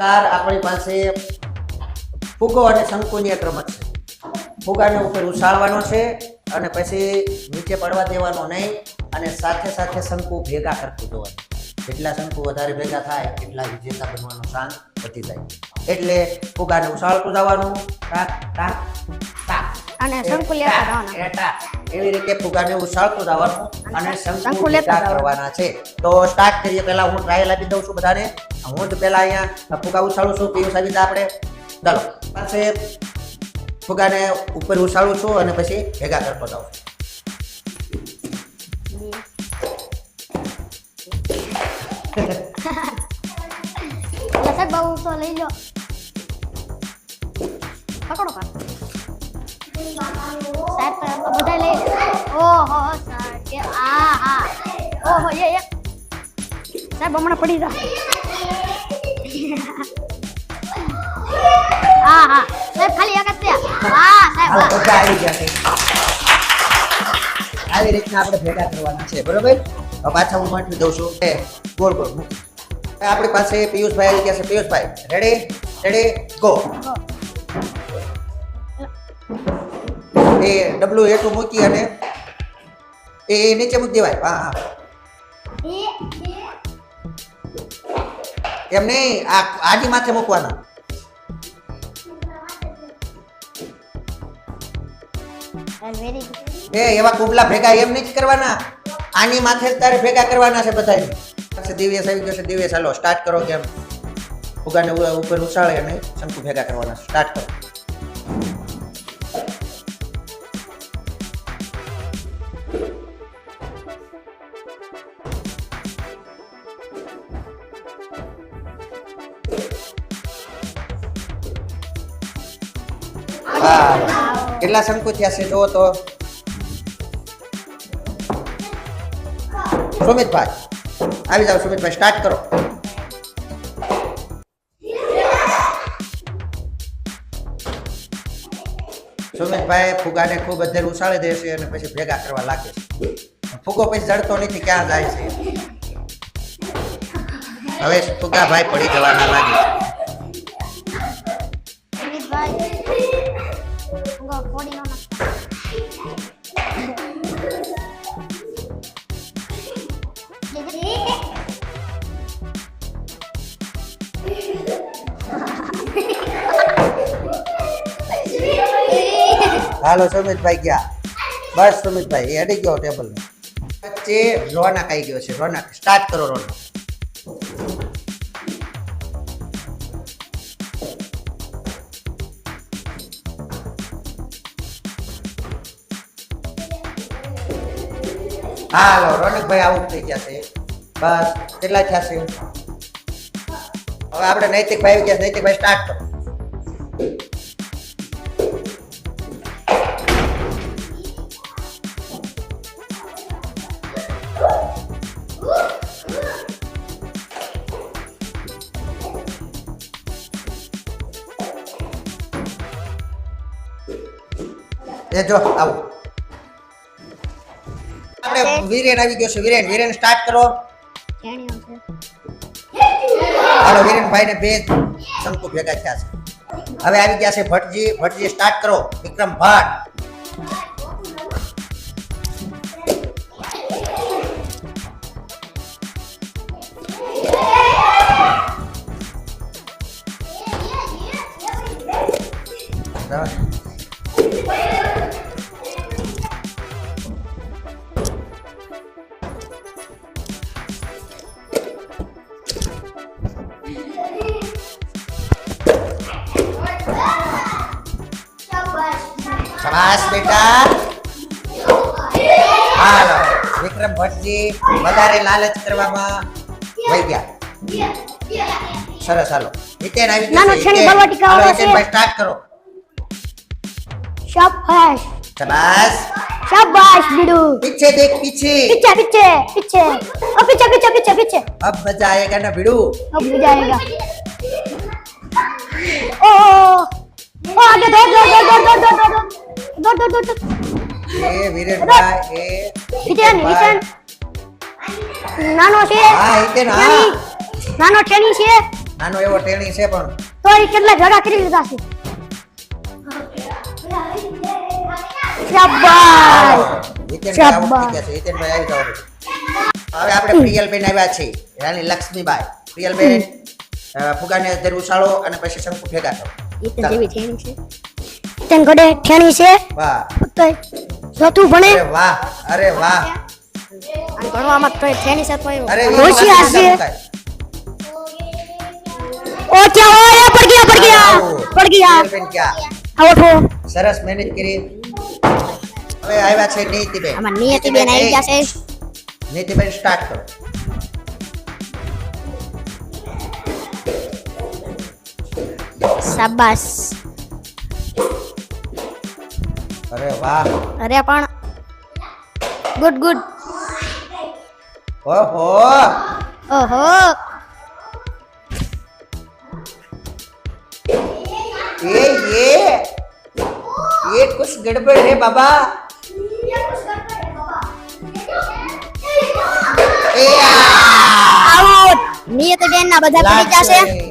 નમસ્કાર આપણી પાસે ફુગો અને શંકુની એક રમત છે. ફુગાને ઉપર ઉછાળવાનો છે અને પછી નીચે પડવા દેવાનો નહીં અને સાથે સાથે શંકુ ભેગા કરતું જોવાનું. જેટલા શંકુ વધારે ભેગા થાય એટલા વિજેતા બનવાનો શાન વધી જાય. એટલે ફુગાને ઉછાળતું જવાનું. ટાક ટાક ટાક. અને શંકુ લેતા જવાના. એવી રીતે ફુગાને ઉછાળતું જવાનું અને શંકુ. કરવાના છે. તો સ્ટાર્ટ કરીએ. પહેલા હું ટ્રાયલ આપી દઉં છું બધાને. હું જ પહેલા અહીંયા ફુગા ઉછાળું છું. પિયુષ સાબિત આપણે. ચાલો. પાસે ફુગાને ઉપર ઉછાળું છું અને પછી ભેગા કરતો જાઉં છું. તો લઈ લો. પકડો કા? બધા લઈ ઓહો સાહેબ આ હા ઓહો એ એ સાહેબ હમણાં પડી જા હા હા સાહેબ ખાલી એક જ હા સાહેબ. હાલો, હા. બધા આવી ગયા છે. આવી રીતના આપણે ભેગા કરવાના છે બરોબર? પાછા હું માઠવી દઉં છું. એ ગોળ ગોળ આપણી પાસે પિયુષભાઈ આવી ગયા છે. પિયુષભાઈ રેડી રેડી ગો એ ડબલું હેઠું મૂકી અને એ નીચે મૂકી દેવાય. હા હા. એમ નહીં, આ આજી માથે મૂકવાના. એ એવા કુબલા ભેગા એમ નહીં કરવાના. આની માથે તારે ભેગા કરવાના છે બધાય. પછી દિવ્યેશ આવી ગયો છે. દિવ્યેશ, હાલો સ્ટાર્ટ કરો કેમ ફુગાને ઉપર ઉછાળે અને શંકુ ભેગા કરવાના સ્ટાર્ટ કરો. હા. કેટલા શંકુ થયા છે, જુઓ તો. સુમિતભાઈ, આવી જાઓ સુમિતભાઈ સ્ટાર્ટ કરો. સુમિતભાઈ ફુગાને ખૂબ અધેર ઉછાળી દેશે અને પછી ભેગા કરવા લાગે છે. ફુગો પછી જડતો નથી, ક્યાં જાય છે? હવે ફુગાભાઈ પડી જવાના લાગે છે. સુમિતભાઈ ઊંઘો ફોડી હાલો સુમિતભાઈ ગયા બસ સુમિતભાઈ એ અડી ગયો ટેબલ વચ્ચે રોનક આવી ગયો છે, રોનક. સ્ટાર્ટ કરો, રોનક. હાલો રોનકભાઈ આઉટ થઈ ગયા છે. બસ, કેટલા થયા છે? હવે આપણે નૈતિકભાઈ આવી ગયા નૈતિક નૈતિકભાઈ સ્ટાર્ટ કરો. એ જો, આવો. આપણે વીરેન આવી ગયો છે. વીરેન વીરેન સ્ટાર્ટ કરો. હાલો વીરેનભાઈ ભાઈને બે શંકુ ભેગા થયા છે. હવે આવી ગયા છે ભટજી. ભટજી સ્ટાર્ટ કરો. વિક્રમ ભટ્ટ શાબાશ બેટા. હાલો વિક્રમ ભટ્ટજી વધારે લાલચ કરવામાં વહી ગયા. સરસ હાલો. હિતેન આવી નાનો છેની બરવાટી કાવો છે? હિતેન સ્ટાર્ટ કરો. શાબાશ. શાબાશ. શાબાશ બીડુ. પીછે દેખ પીછે. પીછે પીછે પીછે. અબ પીછે પીછે પીછે પીછે. અબ મજા આયેગા ના બીડુ? અબ મજા આયેગા ओ ओ आगे दौड़ दौड़ दौड़ दौड़ दौड़ દોડ દોડ દોડ એ વિરેનભાઈ એ વિરેન વિરેન નાનો છે. નાનો ટેણી છે. નાનો એવો ટેણી છે પણ. તો એ કેટલા ઝઘડા કરી લીધા છે. હવે આપણે પ્રિયલબેન આવ્યા છે રાણી લક્ષ્મીબાઈ. પ્રિયલબેન ફુગાને ધર ઉછાળો અને પછી શંકુ ભેગા કરો જેવી ટેણી છે. ઈતન ઘડે ઠેણી છે. વાહ. તો ચોથું ભણે. અરે વાહ અરે વાહ. અને ભણવામાં તો ઠેણી છે તો અરે ઈ હોશિયાર વાત છે. મુકાય. ઓ ક્યાં ઓય પડ ગયા પડ ગયા પડ ગયા. પ્રિયલબેન ક્યાં? આવો થો સરસ મહેનત કરી. હવે આવ્યા છે નીતિબેન. આમાં નિયતિ બેન આવી ગયા છે. નીતિબેન સ્ટાર્ટ કરો. શાબાશ. અરે વાહ અરે પણ ગુડ ગુડ ઓહો ઓહો ये ये ये कुछ गड़बड़ है बाबा ए आ! આઉટ નિયતિ બેન ના બધા પડી ગયા છે લાસ્ટ